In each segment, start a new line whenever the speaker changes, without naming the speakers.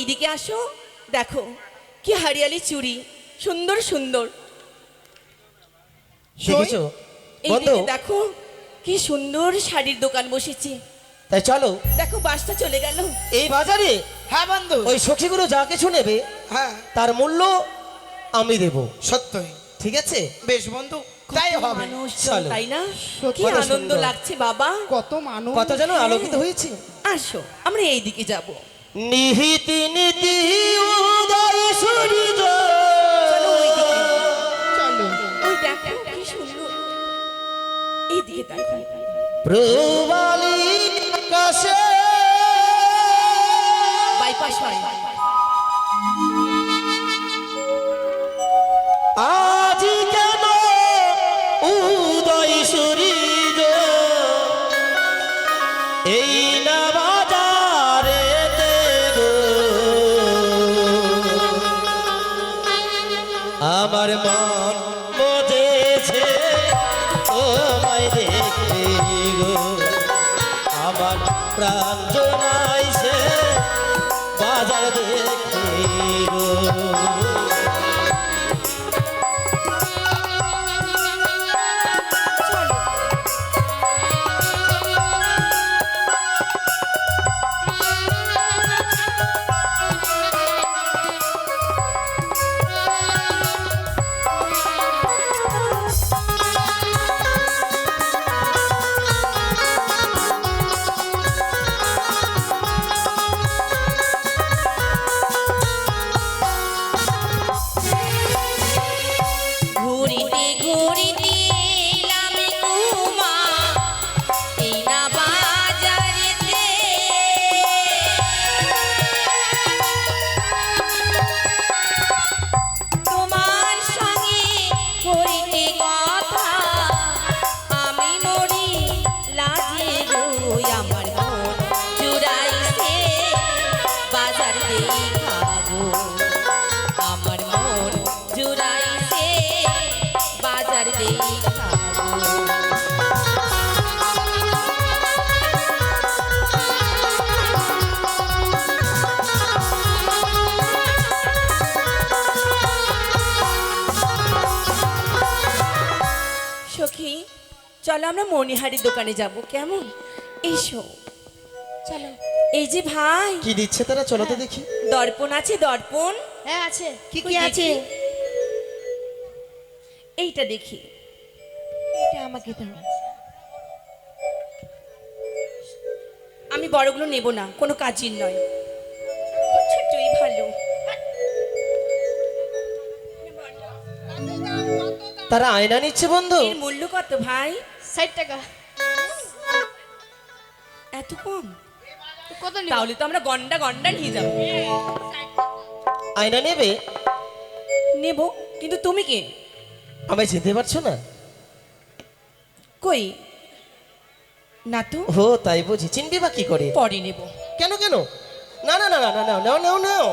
এইদিকে আসো। দেখো কি হারিয়ালি চুড়ি সুন্দর সুন্দর।
দেখেছ?
এইদিকে দেখো কি সুন্দর শাড়ির দোকান বসেছে।
তাই চলো।
দেখো বাসটা চলে গেল।
এই বাজারে?
হ্যাঁ বন্ধু।
ওই সখীগুলো যা কিছু নেবে
হ্যাঁ।
তার মূল্য আমি দেব।
সত্যই।
ঠিক আছে?
বেশ বন্ধু তাই
কত
হবে।
মানুষ
চলো।
তাই না? কি
কত
আনন্দ লাগছে বাবা।
কত মানুষ।
কত যেন আলোকিত হয়েছে?
আসো আমরা এইদিকে যাব।
নিহিতি নীতি উদয় সূর্য।
চলো ওইদিকে
চলো।
ওই দেখো কি সুন্দর।
প্রবালি আকাশে।
বাইপাস হয়।
বাজার দেখে আমরা
মণিহারির দোকানে যাব কেমন? এসো। চলো। এই যে ভাই।
কি দিচ্ছে তারা? চলো তো দেখি।
দর্পণ আছে দর্পণ।
হ্যাঁ আছে।
কি কি আছে?
এইটা দেখি। এটা আমাকে দাও। আমি বড়গুলো নেব না কোনো কাজের নয়। ছোটই ভালো।
তারা আয়না নিচ্ছে বন্ধু।
এর মূল্য কত ভাই?
ষাট টাকা।
এত কম?
কত নিব?
তাহলে তো আমরা গন্ডা গন্ডা নিয়ে যাব।
আয়না নেবে?
নেব কিন্তু তুমি কে?
আমায় যেতে পারছ না?
কই? না তো
ও তাই বুঝি। চিনবি বা কি করে?
পরে নেব।
কেন কেন? না না না না না না নাও নাও নাও।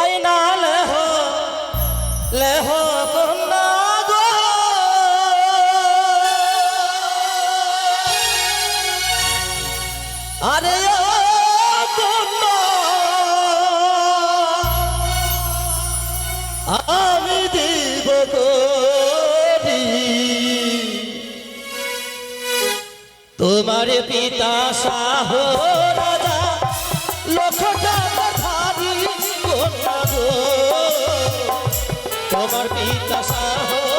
আয়না লেহ লেহ কন্যা আরে আমি দিব পিতা শাহ রাজা লক্ষটা তোমার পিতা শাহ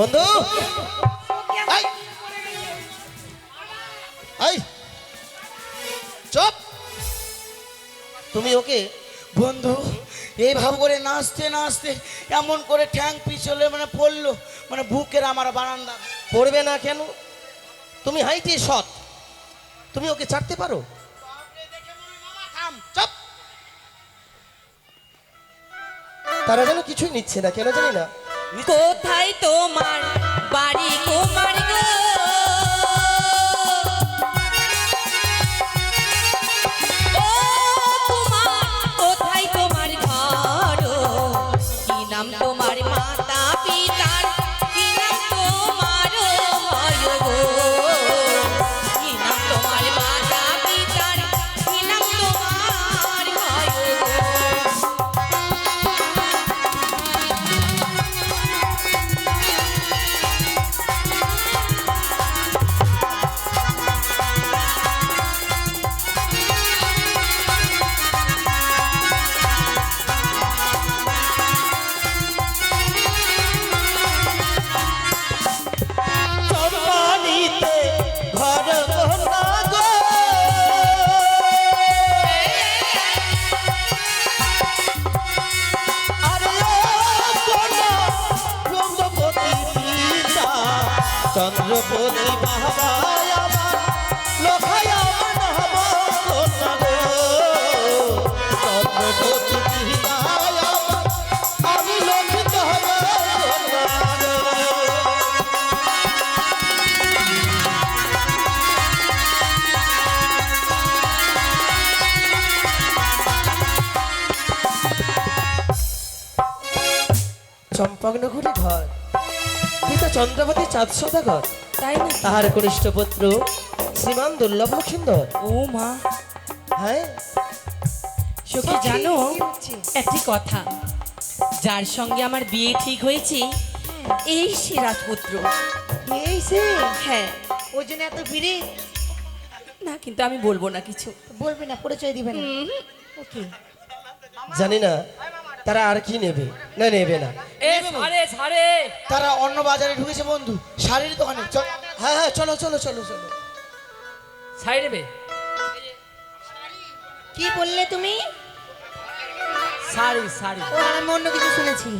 বন্ধু! এই! তুমি ওকে
বন্ধু এইভাবে করে নাচতে নাচতে এমন করে ঠ্যাং পিছলে মানে পড়ল মানে বুকের আমার বারান্দা।
পড়বে না কেন? তুমি হাইটে সৎ। তুমি ওকে ছাড়তে পারো?
চুপ।
তারা যেন কিছুই নিচ্ছে না, কেন জানি না।
কোথায় তোমার বাড়ি? তোমার
চম্পকনগরী ঘর পিতা চন্দ্রবতী চাঁদ সদাগর। তাহার কনিষ্ঠ পুত্র শ্রীমান দুর্লভ লক্ষিন্দর
ও মা।
হ্যাঁ।
সখী জানো একটি কথা। যার সঙ্গে আমার বিয়ে ঠিক হয়েছে এই সে রাজপুত্র।
এই সে?
হ্যাঁ।
ওই জন্য এত ভিড়ে?
না কিন্তু আমি বলব না কিছু।
বলবে না পরিচয় দিবে না। ওকে।
জানি না তারা আর কি নেবে? না নেবে না।
তারা অন্য বাজারে ঢুকেছে বন্ধু। শাড়ির দোকানে।
হ্যাঁ হ্যাঁ চলো চলো চলো চলো।
কি বললে তুমি?
শাড়ি শাড়ি।
ও আমি অন্য কিছু শুনেছি।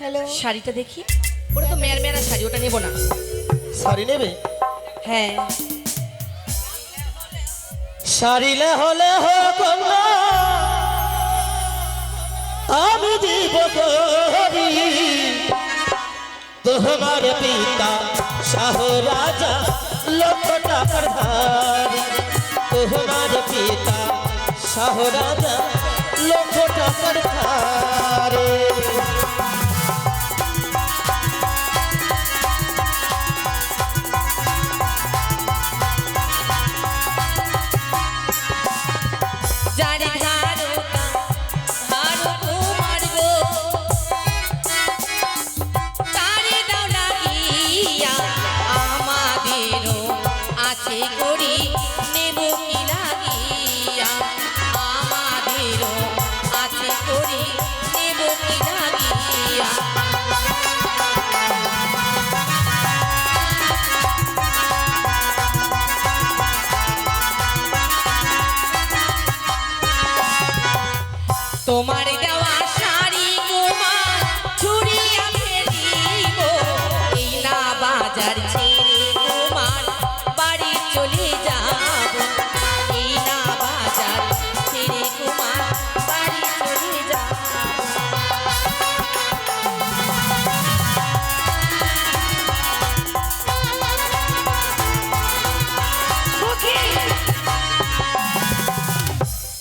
হ্যালো।
শাড়িটা দেখি। ওটা তো মেয়ের মেয়েরা শাড়ি ওটা নেব না।
শাড়ি নেবে?
হ্যাঁ।
সারিলে হলে হোক আমি দিব করি। তোমার পিতা শাহ রাজা লক্ষ টাকার ধারী তোমার পিতা শাহ রাজা লক্ষ টাকার
তোমার দেওয়া শাড়ি তোমার চুরিয়া ফেলিব এই না বাজার ছেড়ে তোমার বাড়ি চলে যাব। এই না বাজার ছেড়ে তোমার বাড়ি চলে যাব।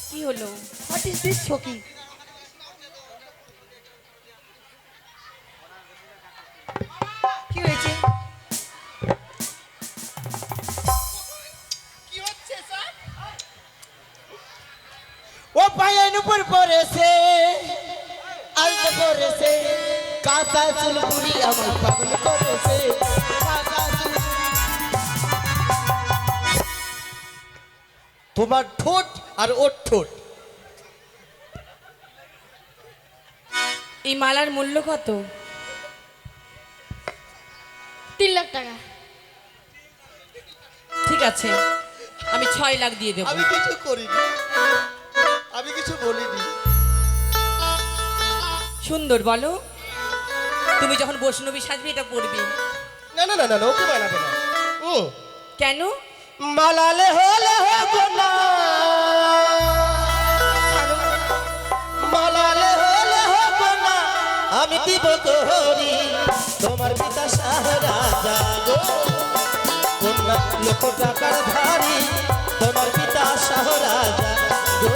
কি হলো?
হোয়াট ইজ দিস সখী? পড়েছে আলতে পড়েছে কাঁচা চুলপুরি আমার পাগল করেছে।
তোমার ঠোঁট আর ওর ঠোঁট।
এই মালার মূল্য কত?
তিন লাখ টাকা।
ঠিক আছে আমি ছয় লাখ দিয়ে দেবো।
আমি কিছু করিনি। আমি কিছু বলিনি।
সুন্দর বলো। তুমি যখন বৈষ্ণবী সাজবে এটা পড়বি
না না না না ওকে বানাবে না। হুম
কেন?
মালালে হলে হব না। মালালে হলে হব না। আমি দিব তোরি তোমার পিতা শাহরাজা গো। কন্যা লক্ষ টাকার ধারি তোমার পিতা শাহরাজা গো।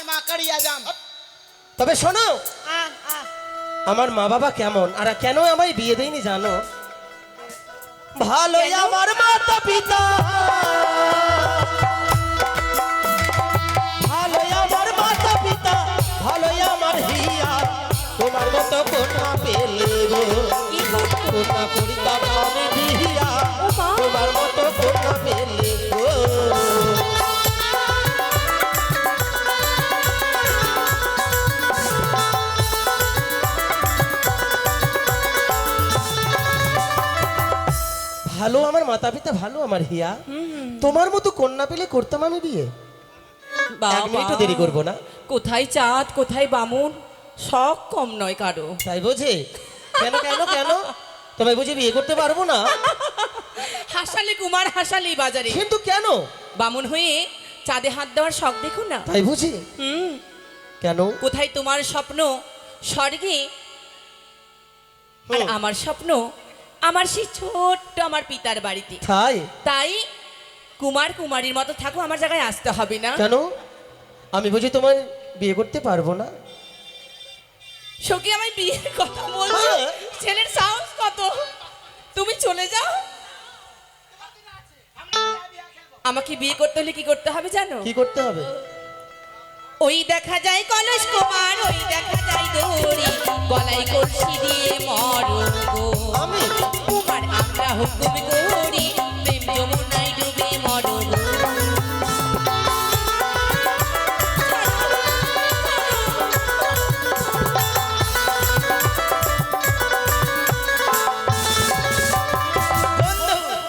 আমার
মা
তবে শোনো আমার মা বাবা কেমন? আর কেন আমায় বিয়ে দেয়নি জানো? ভালো আমার মাতা পিতা। ভালো আমার মাতা পিতা ভালো আমার হিয়া। তোমার মতো কোনা পেলে গো? কোনা করিতাম তোমার মতো কোনা পেলে ভালো আমার মাতা পিতা ভালো আমার হিয়া। তোমার মতো কন্যা পেলে করতাম আমি বিয়ে। এক মিনিটও দেরি করব না।
কোথায় চাঁদ কোথায় বামুন শখ কম নয় কারও।
তাই বোঝে? কেন কেন কেন? তোমায় বুঝে বিয়ে করতে পারব না।
হাসালি কুমার হাসালি বাজারে।
কিন্তু কেন?
বামুন হয়ে চাঁদে হাত দেওয়ার শখ দেখুন না?
তাই বুঝি।
হুম।
কেন?
কোথায় তোমার স্বপ্ন? স্বর্গে। আর আমার স্বপ্ন আমার সেই ছোট্ট আমার পিতার বাড়িতে।
তাই?
তাই কুমার কুমারীর মতো থাকো আমার জায়গায় আসতে হবে না।
কেন? আমি বুঝি তোমার বিয়ে করতে পারব না।
সখী আমায় বিয়ের কথা বলছো?
হ্যাঁ।
ছেলের সাহস কত? তুমি চলে যাও। আমাকে বিয়ে করতে হলে কি করতে হবে জানো?
কি করতে হবে?
ওই দেখা যায় কলস কুমার ওই দেখা যায় দড়ি গলায় কলসি দিয়ে মরো
আমি?
কুমার আমরা হুকুম করি প্রেম যমুনায় ডুবে মরো গো।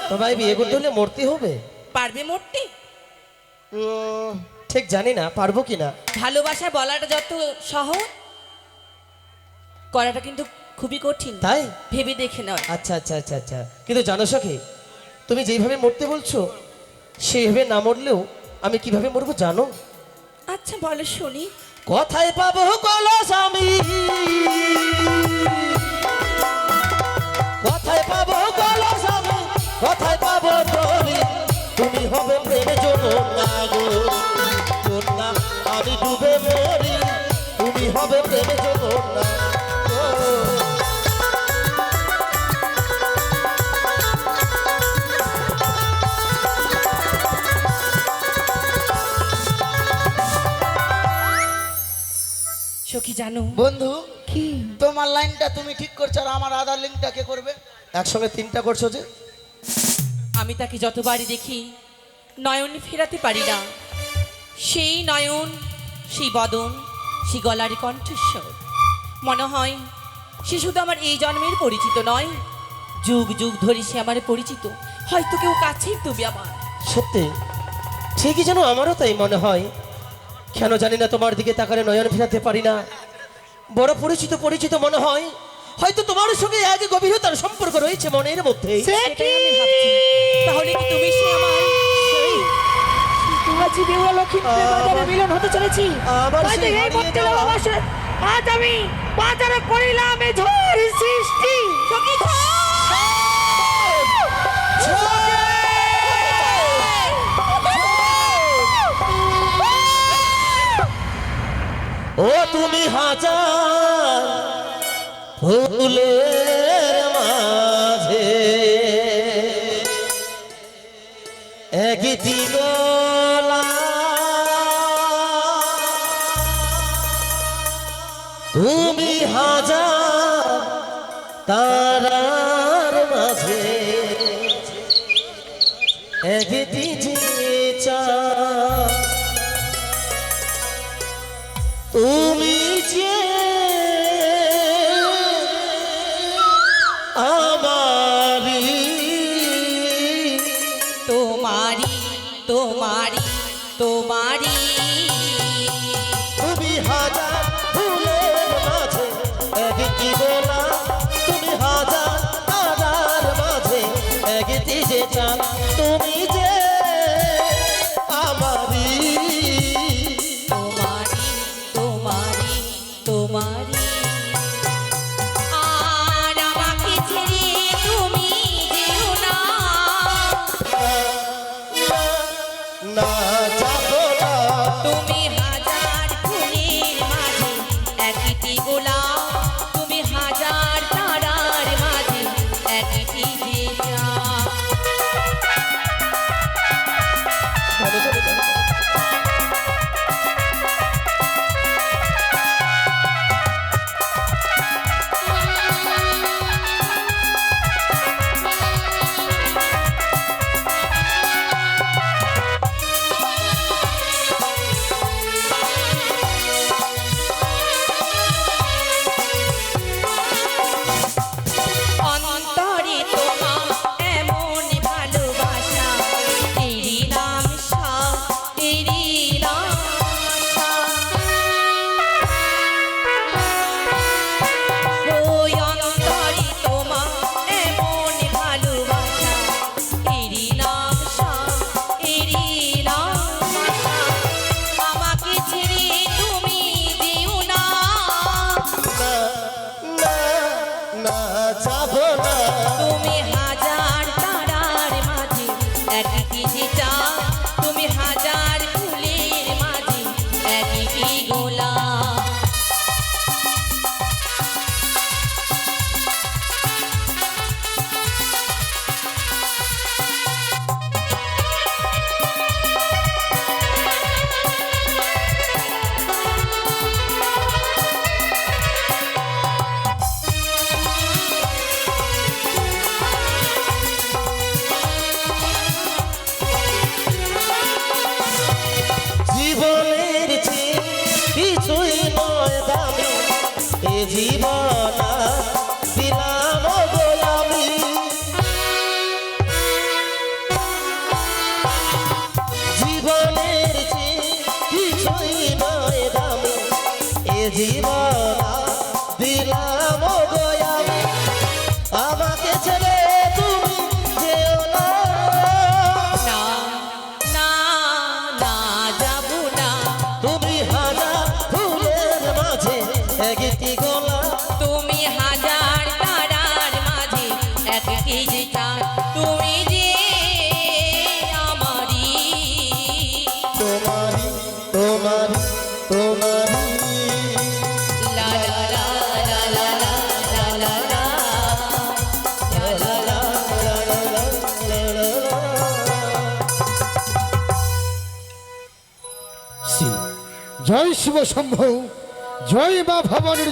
তোমায় বিয়ে করতে হলে মরতে হবে।
পারবে মরতে?
ঠিক জানি না পারব কি না?
ভালোবাসা বলাটা যত সহজ করাটা কিন্তু খুবই কঠিন।
তাই?
ভেবে দেখে নয়।
আচ্ছা আচ্ছা আচ্ছা আচ্ছা। কিন্তু জানো সখী তুমি যেইভাবে মরতে বলছো সেইভাবে না মরলেও আমি কীভাবে মরবো জানো?
আচ্ছা বলো শুনি।
কোথায় পাবো কলস আমি। কোথায় পাবো কলস আমি কোথায় পাবো তরি তুমি হবে প্রেমে না
সখী জানো।
বন্ধু
কি?
তোমার লাইনটা তুমি ঠিক করছ আর আমার আধার লিঙ্কটা কে করবে?
একসঙ্গে তিনটা করছ যে?
আমি তাকে যতবারই দেখি নয়ন ফেরাতে পারি না। সেই নয়ন সেই বদন সেই গলার কণ্ঠস্বর। মনে হয় সে শুধু আমার এই জন্মের পরিচিত নয়। যুগ যুগ ধরে সে আমার পরিচিত। হয়তো কেউ কাছেই তুমি আমার।
সত্যি? ঠিকই যেন আমারও তাই মনে হয়। কেন জানি না তোমার দিকে তাকালে নয়ন ফেরাতে পারি না। বড় পরিচিত পরিচিত মনে হয়। হয়তো তোমার সঙ্গে এক গভীরতার সম্পর্ক রয়েছে মনের মধ্যে।
তাহলে কি তুমি সে আমার?
আজ বেউলা লক্ষ্মীপুরের বাজারে মিলন হতে চলেছি। এই মধ্যে আজ আমি বাজারে করিলাম এ ঝড় সৃষ্টি।
ও তুমি হাজার ফুলের মাঝে। একটি
তোমারি তোমারি
তুমি হাজার
আমাকে ছেড়ে
শিব শম্ভু জয় বা ভবানীর